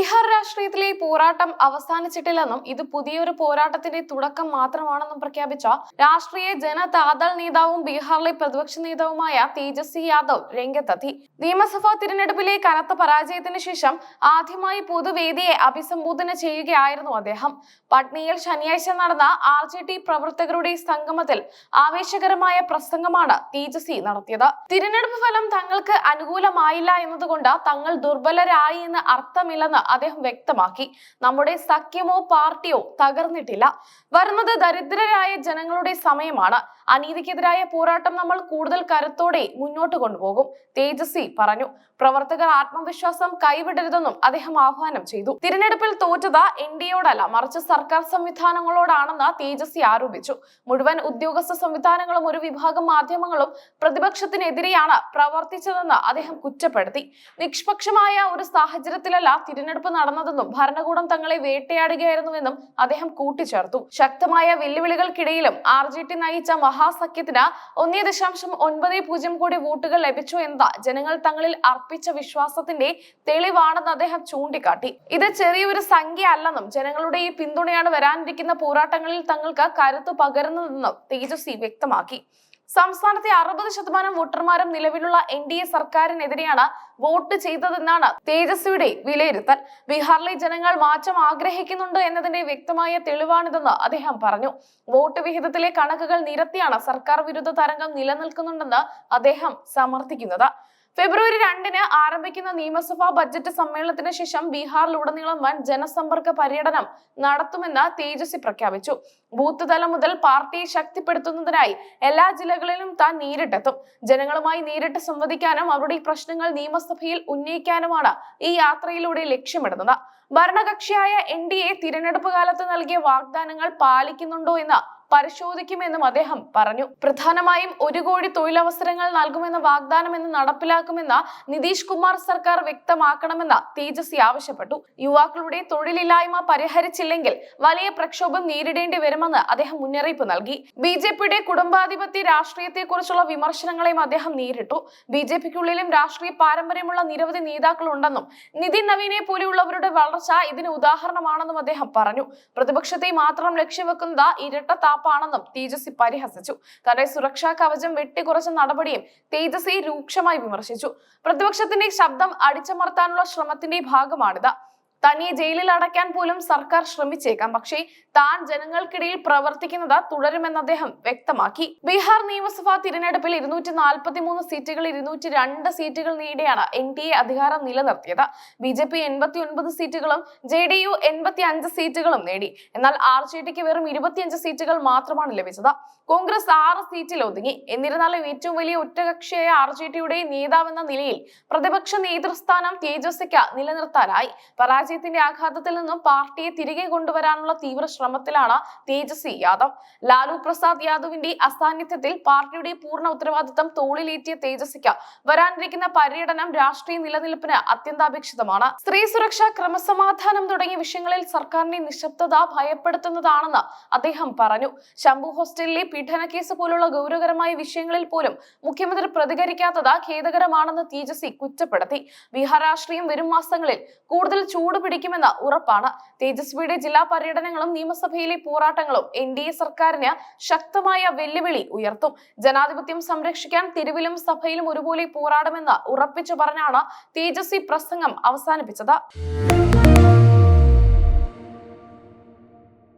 ബീഹാർ രാഷ്ട്രീയത്തിലെ പോരാട്ടം അവസാനിച്ചിട്ടില്ലെന്നും ഇത് പുതിയൊരു പോരാട്ടത്തിന്റെ തുടക്കം മാത്രമാണെന്നും പ്രഖ്യാപിച്ച രാഷ്ട്രീയ ജനതാദൾ നേതാവും ബീഹാറിലെ പ്രതിപക്ഷ നേതാവുമായ തേജസ്വി യാദവ് രംഗത്തെത്തി. നിയമസഭാ തിരഞ്ഞെടുപ്പിലെ കനത്ത പരാജയത്തിന് ശേഷം ആദ്യമായി പൊതുവേദിയെ അഭിസംബോധന ചെയ്യുകയായിരുന്നു അദ്ദേഹം. പട്നയിൽ ശനിയാഴ്ച നടന്ന ആർ ജെ ടി പ്രവർത്തകരുടെ സംഗമത്തിൽ ആവേശകരമായ പ്രസംഗമാണ് തേജസ്വി നടത്തിയത്. തിരഞ്ഞെടുപ്പ് ഫലം തങ്ങൾക്ക് അനുകൂലമായില്ല എന്നതുകൊണ്ട് തങ്ങൾ ദുർബലരായി എന്ന് അർത്ഥമില്ലെന്ന് അദ്ദേഹം വ്യക്തമാക്കി. നമ്മുടെ സഖ്യമോ പാർട്ടിയോ തകർന്നിട്ടില്ല. വരുന്നത് ദരിദ്രരായ ജനങ്ങളുടെ സമയമാണ്. അനീതിക്കെതിരായ പോരാട്ടം നമ്മൾ കൂടുതൽ കരുത്തോടെ മുന്നോട്ട് കൊണ്ടുപോകും തേജസ്വി പറഞ്ഞു. പ്രവർത്തകർ ആത്മവിശ്വാസം കൈവിടരുതെന്നും അദ്ദേഹം ആഹ്വാനം ചെയ്തു. തിരഞ്ഞെടുപ്പിൽ തോറ്റത് എൻ ഡി എയോടല്ല മറിച്ച് സർക്കാർ സംവിധാനങ്ങളോടാണെന്ന് തേജസ്വി ആരോപിച്ചു. മുഴുവൻ ഉദ്യോഗസ്ഥ സംവിധാനങ്ങളും ഒരു വിഭാഗം മാധ്യമങ്ങളും പ്രതിപക്ഷത്തിനെതിരെയാണ് പ്രവർത്തിച്ചതെന്ന് അദ്ദേഹം കുറ്റപ്പെടുത്തി. നിഷ്പക്ഷമായ ഒരു സാഹചര്യത്തിലല്ല തിരഞ്ഞെടുപ്പ് നടന്നതെന്നും ഭരണകൂടം തങ്ങളെ വേട്ടയാടുകയായിരുന്നുവെന്നും അദ്ദേഹം കൂട്ടിച്ചേർത്തു. ശക്തമായ വെല്ലുവിളികൾക്കിടയിലും ആർ ജെ ടി നയിച്ച മഹാസഖ്യത്തിന് ഒന്നേ ദശാംശം ഒൻപത് പൂജ്യം കോടി വോട്ടുകൾ ലഭിച്ചു എന്നത് ജനങ്ങൾ തങ്ങളിൽ അർപ്പിച്ച വിശ്വാസത്തിന്റെ തെളിവാണെന്ന് അദ്ദേഹം ചൂണ്ടിക്കാട്ടി. ഇത് ചെറിയൊരു സംഖ്യ അല്ലെന്നും ജനങ്ങളുടെ ഈ പിന്തുണയാണ് വരാനിരിക്കുന്ന പോരാട്ടങ്ങളിൽ തങ്ങൾക്ക് കരുത്തു പകരുന്നതെന്നും തേജസ്വി വ്യക്തമാക്കി. സംസ്ഥാനത്തെ അറുപത് ശതമാനം വോട്ടർമാരും നിലവിലുള്ള എൻ ഡി എ സർക്കാരിനെതിരെയാണ് വോട്ട് ചെയ്തതെന്നാണ് തേജസ്വിയുടെ വിലയിരുത്തൽ. ബീഹാറിലെ ജനങ്ങൾ മാറ്റം ആഗ്രഹിക്കുന്നുണ്ട് എന്നതിന്റെ വ്യക്തമായ തെളിവാണിതെന്ന് അദ്ദേഹം പറഞ്ഞു. വോട്ട് വിഹിതത്തിലെ കണക്കുകൾ നിരത്തിയാണ് സർക്കാർ വിരുദ്ധ തരംഗം നിലനിൽക്കുന്നുണ്ടെന്ന് അദ്ദേഹം സമർത്ഥിക്കുന്നത്. ഫെബ്രുവരി രണ്ടിന് ആരംഭിക്കുന്ന നിയമസഭാ ബജറ്റ് സമ്മേളനത്തിന് ശേഷം ബീഹാറിലുടനീളം വൻ ജനസമ്പർക്ക പര്യടനം നടത്തുമെന്ന് തേജസ്വി പ്രഖ്യാപിച്ചു. ബൂത്ത് തലം മുതൽ പാർട്ടിയെ ശക്തിപ്പെടുത്തുന്നതിനായി എല്ലാ ജില്ലകളിലും താൻ നേരിട്ടെത്തും. ജനങ്ങളുമായി നേരിട്ട് സംവദിക്കാനും അവരുടെ പ്രശ്നങ്ങൾ നിയമസഭയിൽ ഉന്നയിക്കാനുമാണ് ഈ യാത്രയിലൂടെ ലക്ഷ്യമിടുന്നത്. ഭരണകക്ഷിയായ എൻ ഡി എ തിരഞ്ഞെടുപ്പ് കാലത്ത് നൽകിയ വാഗ്ദാനങ്ങൾ പാലിക്കുന്നുണ്ടോ എന്ന് പരിശോധിക്കുമെന്നും അദ്ദേഹം പറഞ്ഞു. പ്രധാനമായും ഒരു കോടി തൊഴിലവസരങ്ങൾ നൽകുമെന്ന വാഗ്ദാനം എന്ന് നടപ്പിലാക്കുമെന്ന് നിതീഷ് കുമാർ സർക്കാർ വ്യക്തമാക്കണമെന്ന് തേജസ്വി ആവശ്യപ്പെട്ടു. യുവാക്കളുടെ തൊഴിലില്ലായ്മ പരിഹരിച്ചില്ലെങ്കിൽ വലിയ പ്രക്ഷോഭം നേരിടേണ്ടി വരുമെന്ന് അദ്ദേഹം മുന്നറിയിപ്പ് നൽകി. ബി ജെ പിയുടെ കുടുംബാധിപത്യ രാഷ്ട്രീയത്തെക്കുറിച്ചുള്ള വിമർശനങ്ങളെയും അദ്ദേഹം നേരിട്ടു. ബി ജെ പിക്കുള്ളിലും രാഷ്ട്രീയ പാരമ്പര്യമുള്ള നിരവധി നേതാക്കളുണ്ടെന്നും നിതിൻ നവീനെ പോലെയുള്ളവരുടെ വളർച്ച ഇതിന് ഉദാഹരണമാണെന്നും അദ്ദേഹം പറഞ്ഞു. പ്രതിപക്ഷത്തെ മാത്രം ലക്ഷ്യവെക്കുന്നത് ഇരട്ട താപ്പാണെന്നും തേജസ്വി പരിഹസിച്ചു. തന്റെ സുരക്ഷാ കവചം വെട്ടിക്കുറച്ച നടപടിയും തേജസ്വി രൂക്ഷമായി വിമർശിച്ചു. പ്രതിപക്ഷത്തിന്റെ ശബ്ദം അടിച്ചമർത്താനുള്ള ശ്രമത്തിന്റെ ഭാഗമാണിത്. തന്നെ ജയിലിൽ അടയ്ക്കാൻ പോലും സർക്കാർ ശ്രമിച്ചേക്കാം. പക്ഷേ താൻ ജനങ്ങൾക്കിടയിൽ പ്രവർത്തിക്കുന്നത് തുടരുമെന്ന് അദ്ദേഹം വ്യക്തമാക്കി. ബീഹാർ നിയമസഭാ തിരഞ്ഞെടുപ്പിൽ ഇരുന്നൂറ്റി നാൽപ്പത്തി മൂന്ന് സീറ്റുകൾ ഇരുന്നൂറ്റി രണ്ട് സീറ്റുകൾ നേടിയാണ് എൻ ഡി എ അധികാരം നിലനിർത്തിയത്. ബി ജെ പി എൺപത്തി ഒൻപത് സീറ്റുകളും ജെ ഡി യു എൺപത്തി അഞ്ച് സീറ്റുകളും നേടി. എന്നാൽ ആർ ജെ ഡിക്ക് വെറും ഇരുപത്തിയഞ്ച് സീറ്റുകൾ മാത്രമാണ് ലഭിച്ചത്. കോൺഗ്രസ് ആറ് സീറ്റിൽ ഒതുങ്ങി. എന്നിരുന്നാലും ഏറ്റവും വലിയ ഒറ്റകക്ഷിയായ ആർ ജെ ഡിയുടെ നേതാവെന്ന നിലയിൽ പ്രതിപക്ഷ നേതൃസ്ഥാനം തേജസ്വിക്ക് നിലനിർത്താനായി. പരാജയത്തിന്റെ ആഘാതത്തിൽ നിന്നും പാർട്ടിയെ തിരികെ കൊണ്ടുവരാനുള്ള തീവ്ര ശ്രമത്തിലാണ് തേജസ്വി യാദവ്. ലാലു പ്രസാദ് യാദവിന്റെ അസാന്നിധ്യത്തിൽ പാർട്ടിയുടെ പൂർണ ഉത്തരവാദിത്തം തോളിലേറ്റിയ തേജസ്വിക്ക് വരാനിരിക്കുന്ന പര്യടനം രാഷ്ട്രീയ നിലനിൽപ്പിന് അത്യന്താപേക്ഷിതമാണ്. സ്ത്രീ സുരക്ഷ ക്രമസമാധാനം തുടങ്ങിയ വിഷയങ്ങളിൽ സർക്കാരിന്റെ നിശബ്ദത ഭയപ്പെടുത്തുന്നതാണെന്ന് അദ്ദേഹം പറഞ്ഞു. ശംഭു ഹോസ്റ്റലിലെ പീഡന കേസ് പോലുള്ള ഗൗരവകരമായ വിഷയങ്ങളിൽ പോലും മുഖ്യമന്ത്രി പ്രതികരിക്കാത്തത് ഖേദകരമാണെന്ന് തേജസ്വി കുറ്റപ്പെടുത്തി. ബീഹാർ രാഷ്ട്രീയം വരും മാസങ്ങളിൽ കൂടുതൽ ചൂട് പിടിക്കുമെന്ന് ഉറപ്പാണ്. തേജസ്വിയുടെ ജില്ലാ പര്യടനങ്ങളും നിയമസഭയിലെ പോരാട്ടങ്ങളും എൻ ഡി എ സർക്കാരിന് ശക്തമായ വെല്ലുവിളി ഉയർത്തും. ജനാധിപത്യം സംരക്ഷിക്കാൻ തെരുവിലും സഭയിലും ഒരുപോലെ പോരാടുമെന്ന് ഉറപ്പിച്ചു പറഞ്ഞാണ് തേജസ്വി പ്രസംഗം അവസാനിപ്പിച്ചത്.